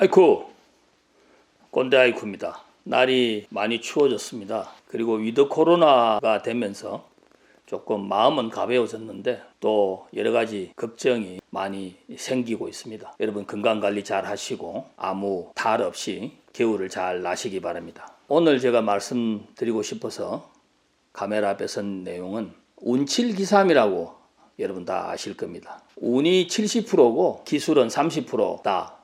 아이쿠 꼰대 아이쿠입니다. 날이 많이 추워졌습니다. 그리고 위드 코로나가 되면서 조금 마음은 가벼워졌는데 또 여러 가지 걱정이 많이 생기고 있습니다. 여러분 건강 관리 잘 하시고 아무 탈 없이 겨울을 잘 나시기 바랍니다. 오늘 제가 말씀드리고 싶어서 카메라 앞에 선 내용은 운칠기삼이라고 여러분 다 아실 겁니다. 운이 70%고 기술은 30%다.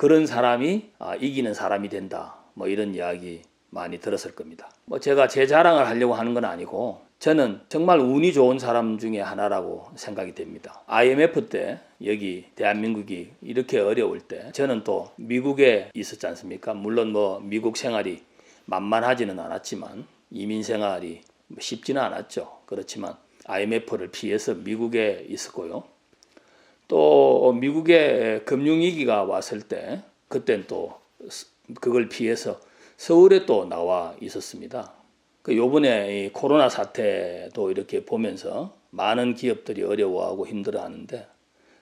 그런 사람이 아, 이기는 사람이 된다. 뭐 이런 이야기 많이 들었을 겁니다. 뭐 제가 제 자랑을 하려고 하는 건 아니고 저는 정말 운이 좋은 사람 중에 하나라고 생각이 됩니다. IMF 때 여기 대한민국이 이렇게 어려울 때 저는 또 미국에 있었지 않습니까? 물론 뭐 미국 생활이 만만하지는 않았지만 이민 생활이 뭐 쉽지는 않았죠. 그렇지만 IMF를 피해서 미국에 있었고요. 또 미국의 금융위기가 왔을 때 그땐 또 그걸 피해서 서울에 또 나와 있었습니다. 그 요번에 이 코로나 사태도 이렇게 보면서 많은 기업들이 어려워하고 힘들어하는데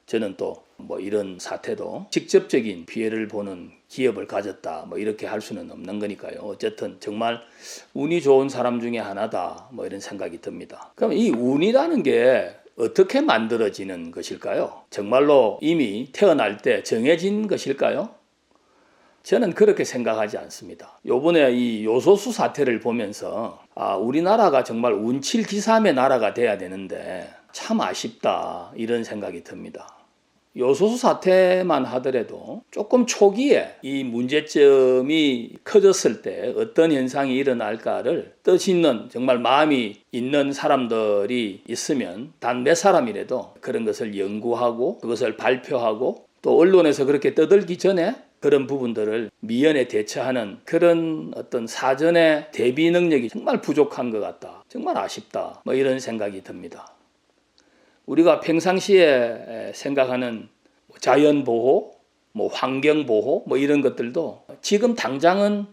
저는 또 뭐 이런 사태도 직접적인 피해를 보는 기업을 가졌다 뭐 이렇게 할 수는 없는 거니까요. 어쨌든 정말 운이 좋은 사람 중에 하나다 뭐 이런 생각이 듭니다. 그럼 이 운이라는 게 어떻게 만들어지는 것일까요? 정말로 이미 태어날 때 정해진 것일까요? 저는 그렇게 생각하지 않습니다. 요번에 이 요소수 사태를 보면서 아, 우리나라가 정말 운칠기삼의 나라가 돼야 되는데 참 아쉽다 이런 생각이 듭니다. 요소수 사태만 하더라도 조금 초기에 이 문제점이 커졌을 때 어떤 현상이 일어날까를 뜻 있는 정말 마음이 있는 사람들이 있으면 단 몇 사람이라도 그런 것을 연구하고 그것을 발표하고 또 언론에서 그렇게 떠들기 전에 그런 부분들을 미연에 대처하는 그런 어떤 사전의 대비 능력이 정말 부족한 것 같다. 정말 아쉽다. 뭐 이런 생각이 듭니다. 우리가 평상시에 생각하는 자연 보호, 뭐 환경 보호, 뭐 이런 것들도 지금 당장은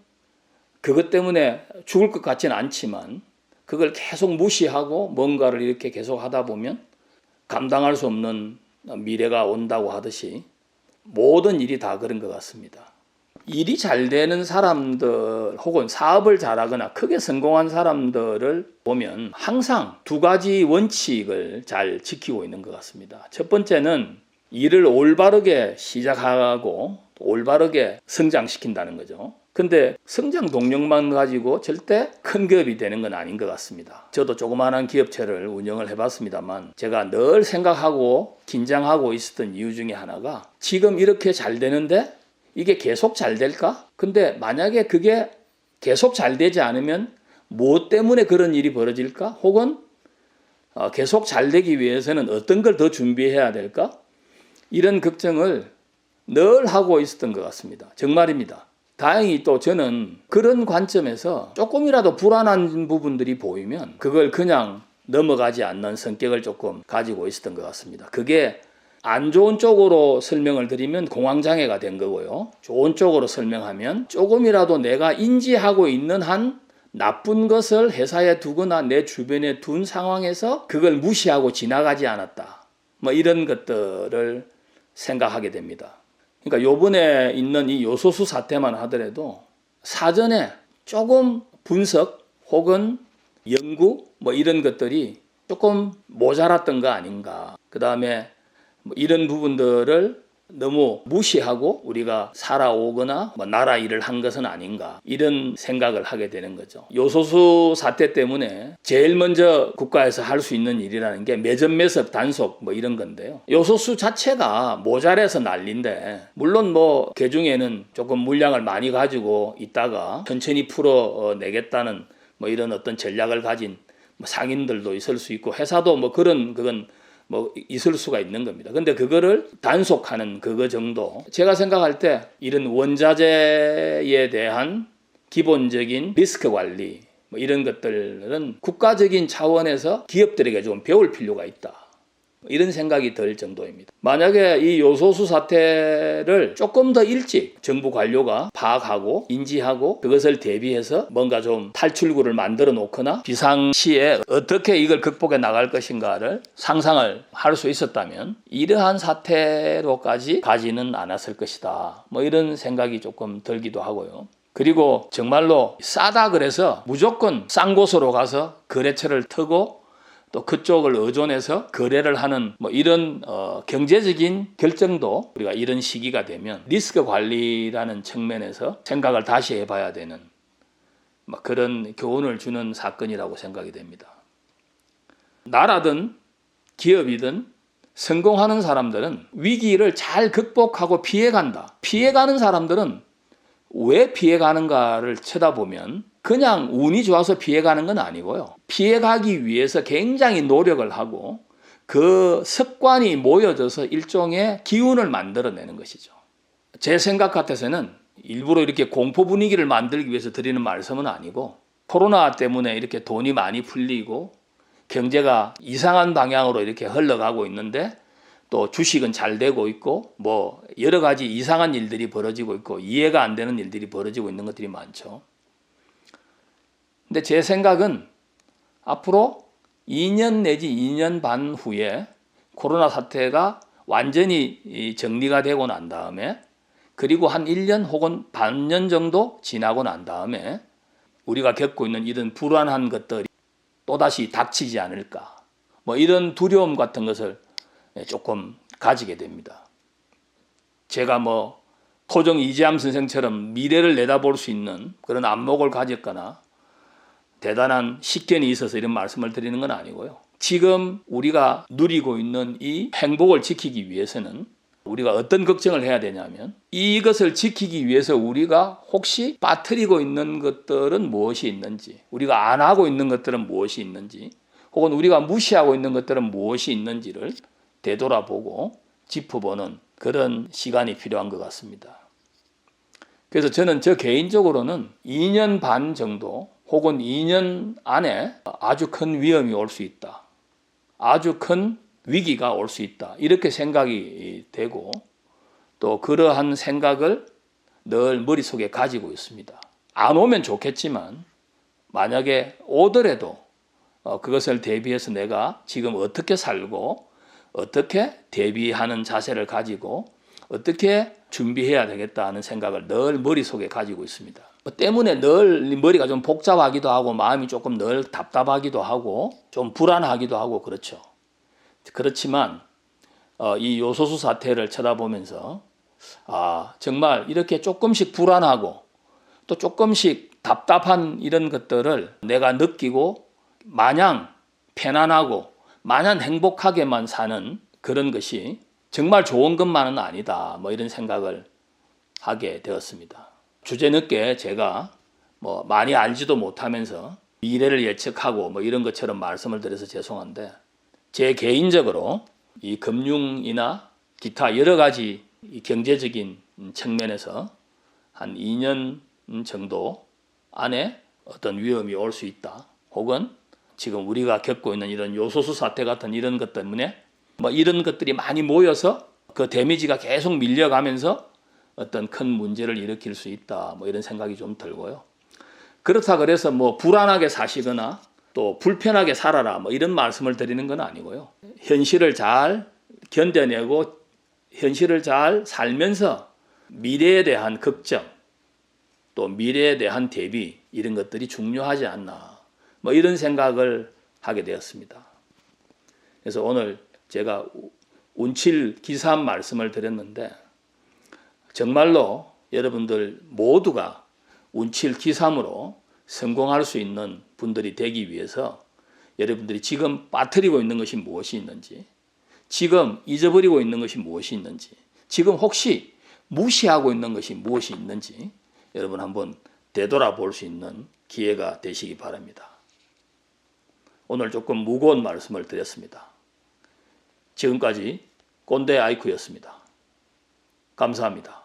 그것 때문에 죽을 것 같지는 않지만 그걸 계속 무시하고 뭔가를 이렇게 계속 하다 보면 감당할 수 없는 미래가 온다고 하듯이 모든 일이 다 그런 것 같습니다. 일이 잘 되는 사람들 혹은 사업을 잘하거나 크게 성공한 사람들을 보면 항상 두 가지 원칙을 잘 지키고 있는 것 같습니다. 첫 번째는 일을 올바르게 시작하고 올바르게 성장시킨다는 거죠. 근데 성장 동력만 가지고 절대 큰 기업이 되는 건 아닌 것 같습니다. 저도 조그마한 기업체를 운영을 해봤습니다만 제가 늘 생각하고 긴장하고 있었던 이유 중에 하나가 지금 이렇게 잘 되는데 이게 계속 잘 될까? 근데 만약에 그게 계속 잘 되지 않으면 뭐 때문에 그런 일이 벌어질까? 혹은 어, 계속 잘 되기 위해서는 어떤 걸 더 준비해야 될까? 이런 걱정을 늘 하고 있었던 것 같습니다. 정말입니다. 다행히 또 저는 그런 관점에서 조금이라도 불안한 부분들이 보이면 그걸 그냥 넘어가지 않는 성격을 조금 가지고 있었던 것 같습니다. 그게 안 좋은 쪽으로 설명을 드리면 공황장애가 된 거고요. 좋은 쪽으로 설명하면 조금이라도 내가 인지하고 있는 한 나쁜 것을 회사에 두거나 내 주변에 둔 상황에서 그걸 무시하고 지나가지 않았다. 뭐 이런 것들을 생각하게 됩니다. 그러니까 요번에 있는 이 요소수 사태만 하더라도 사전에 조금 분석 혹은 연구 뭐 이런 것들이 조금 모자랐던 거 아닌가. 그 다음에 뭐 이런 부분들을 너무 무시하고 우리가 살아오거나 뭐 나라 일을 한 것은 아닌가 이런 생각을 하게 되는 거죠. 요소수 사태 때문에 제일 먼저 국가에서 할 수 있는 일이라는 게 매점 매섭 단속 뭐 이런 건데요. 요소수 자체가 모자라서 난린데 물론 뭐 개중에는 조금 물량을 많이 가지고 있다가 천천히 풀어 내겠다는 뭐 이런 어떤 전략을 가진 뭐 상인들도 있을 수 있고 회사도 뭐 그런 그건 뭐 있을 수가 있는 겁니다. 근데 그거를 단속하는 그거 정도 제가 생각할 때 이런 원자재에 대한 기본적인 리스크 관리 뭐 이런 것들은 국가적인 차원에서 기업들에게 좀 배울 필요가 있다. 이런 생각이 들 정도입니다. 만약에 이 요소수 사태를 조금 더 일찍 정부 관료가 파악하고 인지하고 그것을 대비해서 뭔가 좀 탈출구를 만들어 놓거나 비상시에 어떻게 이걸 극복해 나갈 것인가를 상상을 할 수 있었다면 이러한 사태로까지 가지는 않았을 것이다. 뭐 이런 생각이 조금 들기도 하고요. 그리고 정말로 싸다 그래서 무조건 싼 곳으로 가서 거래처를 트고 또 그쪽을 의존해서 거래를 하는 뭐 이런 어 경제적인 결정도 우리가 이런 시기가 되면 리스크 관리라는 측면에서 생각을 다시 해봐야 되는 뭐 그런 교훈을 주는 사건이라고 생각이 됩니다. 나라든 기업이든 성공하는 사람들은 위기를 잘 극복하고 피해간다. 피해가는 사람들은 왜 피해가는가를 쳐다보면 그냥 운이 좋아서 피해가는 건 아니고요. 피해가기 위해서 굉장히 노력을 하고 그 습관이 모여져서 일종의 기운을 만들어내는 것이죠. 제 생각 같아서는 일부러 이렇게 공포 분위기를 만들기 위해서 드리는 말씀은 아니고 코로나 때문에 이렇게 돈이 많이 풀리고 경제가 이상한 방향으로 이렇게 흘러가고 있는데 또 주식은 잘 되고 있고 뭐 여러 가지 이상한 일들이 벌어지고 있고 이해가 안 되는 일들이 벌어지고 있는 것들이 많죠. 근데 제 생각은 앞으로 2년 내지 2년 반 후에 코로나 사태가 완전히 정리가 되고 난 다음에 그리고 한 1년 혹은 반년 정도 지나고 난 다음에 우리가 겪고 있는 이런 불안한 것들이 또다시 닥치지 않을까. 뭐 이런 두려움 같은 것을 조금 가지게 됩니다. 제가 뭐 토정 이재함 선생처럼 미래를 내다볼 수 있는 그런 안목을 가졌거나 대단한 식견이 있어서 이런 말씀을 드리는 건 아니고요. 지금 우리가 누리고 있는 이 행복을 지키기 위해서는 우리가 어떤 걱정을 해야 되냐면 이것을 지키기 위해서 우리가 혹시 빠뜨리고 있는 것들은 무엇이 있는지, 우리가 안 하고 있는 것들은 무엇이 있는지, 혹은 우리가 무시하고 있는 것들은 무엇이 있는지를 되돌아보고 짚어보는 그런 시간이 필요한 것 같습니다. 그래서 저는 저 개인적으로는 2년 반 정도 혹은 2년 안에 아주 큰 위험이 올 수 있다. 아주 큰 위기가 올 수 있다. 이렇게 생각이 되고 또 그러한 생각을 늘 머릿속에 가지고 있습니다. 안 오면 좋겠지만 만약에 오더라도 어, 그것을 대비해서 내가 지금 어떻게 살고 어떻게 대비하는 자세를 가지고 어떻게 준비해야 되겠다 하는 생각을 늘 머릿속에 가지고 있습니다. 뭐 때문에 늘 머리가 좀 복잡하기도 하고 마음이 조금 늘 답답하기도 하고 좀 불안하기도 하고 그렇죠. 그렇지만 어, 이 요소수 사태를 쳐다보면서 아 정말 이렇게 조금씩 불안하고 또 조금씩 답답한 이런 것들을 내가 느끼고 마냥 편안하고 마냥 행복하게만 사는 그런 것이 정말 좋은 것만은 아니다. 뭐 이런 생각을 하게 되었습니다. 주제 늦게 제가 뭐 많이 알지도 못하면서 미래를 예측하고 뭐 이런 것처럼 말씀을 드려서 죄송한데 제 개인적으로 이 금융이나 기타 여러 가지 경제적인 측면에서 한 2년 정도 안에 어떤 위험이 올 수 있다. 혹은 지금 우리가 겪고 있는 이런 요소수 사태 같은 이런 것 때문에 뭐 이런 것들이 많이 모여서 그 데미지가 계속 밀려가면서 어떤 큰 문제를 일으킬 수 있다. 뭐 이런 생각이 좀 들고요. 그렇다 그래서 뭐 불안하게 사시거나 또 불편하게 살아라 뭐 이런 말씀을 드리는 건 아니고요. 현실을 잘 견뎌내고 현실을 잘 살면서 미래에 대한 걱정 또 미래에 대한 대비 이런 것들이 중요하지 않나 뭐 이런 생각을 하게 되었습니다. 그래서 오늘 제가 운칠 기사한 말씀을 드렸는데 정말로 여러분들 모두가 운칠 기삼으로 성공할 수 있는 분들이 되기 위해서 여러분들이 지금 빠뜨리고 있는 것이 무엇이 있는지, 지금 잊어버리고 있는 것이 무엇이 있는지, 지금 혹시 무시하고 있는 것이 무엇이 있는지 여러분 한번 되돌아볼 수 있는 기회가 되시기 바랍니다. 오늘 조금 무거운 말씀을 드렸습니다. 지금까지 꼰대 아이쿠였습니다. 감사합니다.